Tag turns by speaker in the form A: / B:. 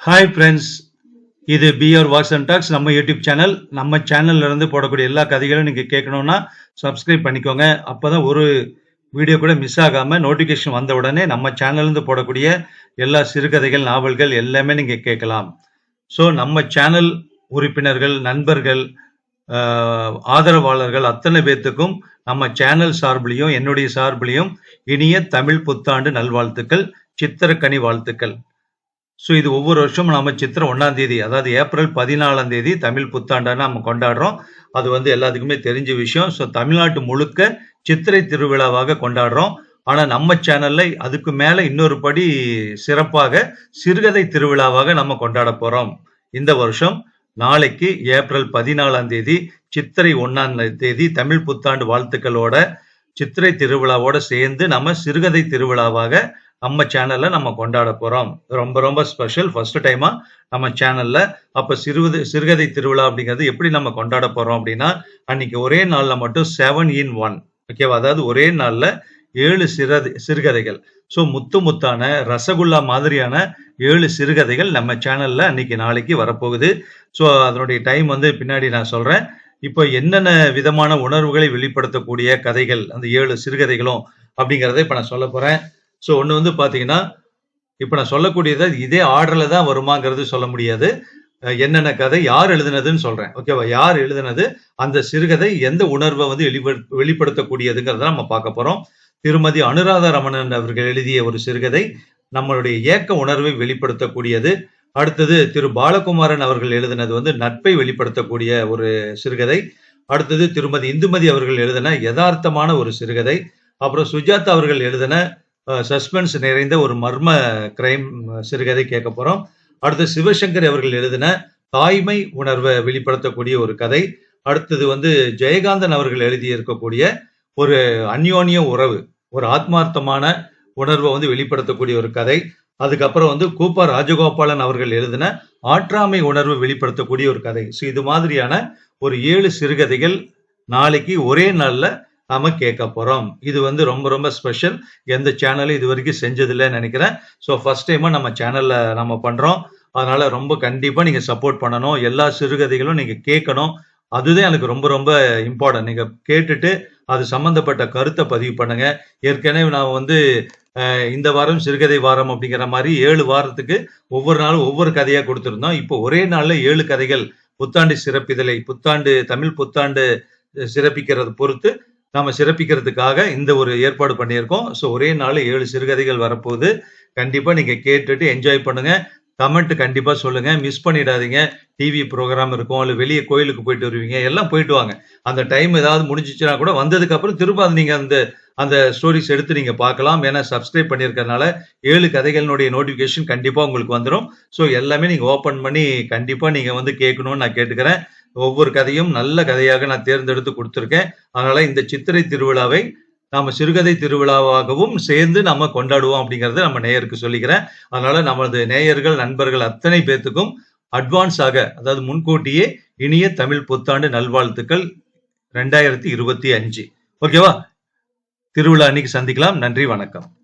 A: Hi friends இது PR watts and talks நம்ம YouTube channel நம்ம சேனல்ல இருந்து போடக்கூடிய எல்லா கதைகளும் நீங்கள் கேட்கணும்னா சப்ஸ்கிரைப் பண்ணிக்கோங்க. அப்போ தான் ஒரு வீடியோ கூட மிஸ் ஆகாமல் நோட்டிஃபிகேஷன் வந்த உடனே நம்ம சேனல்லேருந்து போடக்கூடிய எல்லா சிறுகதைகள் நாவல்கள் எல்லாமே நீங்கள் கேட்கலாம். ஸோ நம்ம சேனல் உறுப்பினர்கள் நண்பர்கள் ஆதரவாளர்கள் அத்தனை பேர்த்துக்கும் நம்ம சேனல் சார்பிலையும் என்னுடைய சார்பிலையும் இனிய தமிழ் புத்தாண்டு நல்வாழ்த்துக்கள் சித்திரக்கனி வாழ்த்துக்கள். ஸோ இது ஒவ்வொரு வருஷமும் நம்ம சித்திரை ஒன்றாம் தேதி அதாவது ஏப்ரல் பதினாலாம் தேதி தமிழ் புத்தாண்டான நம்ம கொண்டாடுறோம். அது வந்து எல்லாத்துக்குமே தெரிஞ்ச விஷயம். ஸோ தமிழ்நாட்டு முழுக்க சித்திரை திருவிழாவாக கொண்டாடுறோம். ஆனால் நம்ம சேனல்ல அதுக்கு மேலே இன்னொரு படி சிறப்பாக சிறுகதை திருவிழாவாக நம்ம கொண்டாட போகிறோம் இந்த வருஷம் நாளைக்கு ஏப்ரல் பதினாலாம் தேதி சித்திரை ஒன்றாம் தேதி தமிழ் புத்தாண்டு வாழ்த்துக்களோட சித்திரை திருவிழாவோட சேர்ந்து நம்ம சிறுகதை திருவிழாவாக நம்ம சேனல்ல நம்ம கொண்டாட போறோம். ரொம்ப ரொம்ப ஸ்பெஷல் ஃபர்ஸ்ட் டைமா நம்ம சேனல்ல அப்ப சிறுவது சிறுகதை திருவிழா அப்படிங்கிறது எப்படி நம்ம கொண்டாட போறோம் அப்படின்னா அன்னைக்கு ஒரே நாள்ல மட்டும் செவன் இன் ஒன் ஓகேவா அதாவது ஒரே நாள்ல ஏழு சிறுகதை சிறுகதைகள். ஸோ முத்து முத்தான ரசகுல்லா மாதிரியான ஏழு சிறுகதைகள் நம்ம சேனல்ல அன்னைக்கு நாளைக்கு வரப்போகுது. ஸோ அதனுடைய டைம் வந்து பின்னாடி நான் சொல்றேன். இப்போ என்னென்ன விதமான உணர்வுகளை வெளிப்படுத்தக்கூடிய கதைகள் அந்த ஏழு சிறுகதைகளும் அப்படிங்கிறத இப்போ நான் சொல்ல போறேன். ஸோ ஒன்று வந்து பார்த்தீங்கன்னா இப்போ நான் சொல்லக்கூடியது இதே ஆர்டரில் தான் வருமாங்கிறது சொல்ல முடியாது. என்னென்ன கதை யார் எழுதுனதுன்னு சொல்றேன். ஓகேவா யார் எழுதுனது அந்த சிறுகதை எந்த உணர்வை வந்து வெளிப்படு வெளிப்படுத்தக்கூடியதுங்கிறத நம்ம பார்க்க போறோம். திருமதி அனுராதா ரமணன் அவர்கள் எழுதிய ஒரு சிறுகதை நம்மளுடைய ஏக்க உணர்வை வெளிப்படுத்தக்கூடியது. அடுத்தது திரு பாலகுமாரன் அவர்கள் எழுதினது வந்து நட்பை வெளிப்படுத்தக்கூடிய ஒரு சிறுகதை. அடுத்தது திருமதி இந்துமதி அவர்கள் எழுதின யதார்த்தமான ஒரு சிறுகதை. அப்புறம் சுஜாதா அவர்கள் எழுதின சஸ்பென்ஸ் நிறைந்த ஒரு மர்ம கிரைம் சிறுகதை கேட்க போறோம். அடுத்து சிவசங்கர் அவர்கள் எழுதின தாய்மை உணர்வை வெளிப்படுத்தக்கூடிய ஒரு கதை. அடுத்தது வந்து ஜெயகாந்தன் அவர்கள் எழுதி இருக்கக்கூடிய ஒரு அந்யோன்ய உறவு ஒரு ஆத்மார்த்தமான உணர்வை வந்து வெளிப்படுத்தக்கூடிய ஒரு கதை. அதுக்கப்புறம் வந்து கூப்பா ராஜகோபாலன் அவர்கள் எழுதின ஆற்றாமை உணர்வு வெளிப்படுத்தக்கூடிய ஒரு கதை. ஸோ இது மாதிரியான ஒரு ஏழு சிறுகதைகள் நாளைக்கு ஒரே நாளில் நாம கேட்க போறோம். இது வந்து ரொம்ப ரொம்ப ஸ்பெஷல் எந்த சேனலும் இது வரைக்கும் செஞ்சதில்லைன்னு நினைக்கிறேன். ஸோ ஃபர்ஸ்ட் டைமா நம்ம சேனல்ல நம்ம பண்றோம். அதனால ரொம்ப கண்டிப்பா நீங்க சப்போர்ட் பண்ணணும். எல்லா சிறுகதைகளும் நீங்க கேட்கணும். அதுதான் எனக்கு ரொம்ப ரொம்ப இம்பார்ட்டன்ட் நீங்க கேட்டுட்டு அது சம்பந்தப்பட்ட கருத்தை பதிவு பண்ணுங்க. ஏற்கனவே நான் வந்து இந்த வாரம் சிறுகதை வாரம் அப்படிங்கிற மாதிரி ஏழு வாரத்துக்கு ஒவ்வொரு நாளும் ஒவ்வொரு கதையா கொடுத்துருந்தோம். இப்போ ஒரே நாளில் ஏழு கதைகள் புத்தாண்டு சிறப்பிதழை புத்தாண்டு தமிழ் புத்தாண்டு சிறப்பிக்கிறது பொறுத்து நாம சிறப்பிக்கிறதுக்காக இந்த ஒரு ஏற்பாடு பண்ணியிருக்கோம். ஸோ ஒரே நாள் ஏழு சிறுகதைகள் வரப்போகுது. கண்டிப்பா நீங்க கேட்டுட்டு என்ஜாய் பண்ணுங்க. கமெண்ட் கண்டிப்பாக சொல்லுங்க. மிஸ் பண்ணிடாதீங்க. டிவி ப்ரோக்ராம் இருக்கும். இல்லை வெளியே கோயிலுக்கு போயிட்டு வருவீங்க. எல்லாம் போயிட்டு வாங்க. அந்த டைம் ஏதாவது முடிஞ்சிச்சுன்னா கூட வந்ததுக்கு அப்புறம் திரும்ப அது நீங்கள் அந்த அந்த ஸ்டோரிஸ் எடுத்து நீங்கள் பார்க்கலாம். ஏன்னா சப்ஸ்கிரைப் பண்ணியிருக்கறனால ஏழு கதைகளினுடைய நோட்டிஃபிகேஷன் கண்டிப்பாக உங்களுக்கு வந்துடும் ஸோ எல்லாமே நீங்கள் ஓப்பன் பண்ணி கண்டிப்பாக நீங்கள் வந்து கேட்கணும்னு நான் கேட்டுக்கிறேன். ஒவ்வொரு கதையும் நல்ல கதையாக நான் தேர்ந்தெடுத்து கொடுத்துருக்கேன். அதனால இந்த சித்திரை திருவிழாவை நாம சிறுகதை திருவிழாவாகவும் சேர்ந்து நம்ம கொண்டாடுவோம் அப்படிங்கறத நம்ம நேயருக்கு சொல்லிக்கிறேன். அதனால நமது நேயர்கள் நண்பர்கள் அத்தனை பேர்த்துக்கும் அட்வான்ஸாக அதாவது முன்கூட்டியே இனிய தமிழ் புத்தாண்டு நல்வாழ்த்துக்கள் ரெண்டாயிரத்தி இருபத்தி அஞ்சு. ஓகேவா? திருவிழா அன்னைக்கு சந்திக்கலாம். நன்றி வணக்கம்.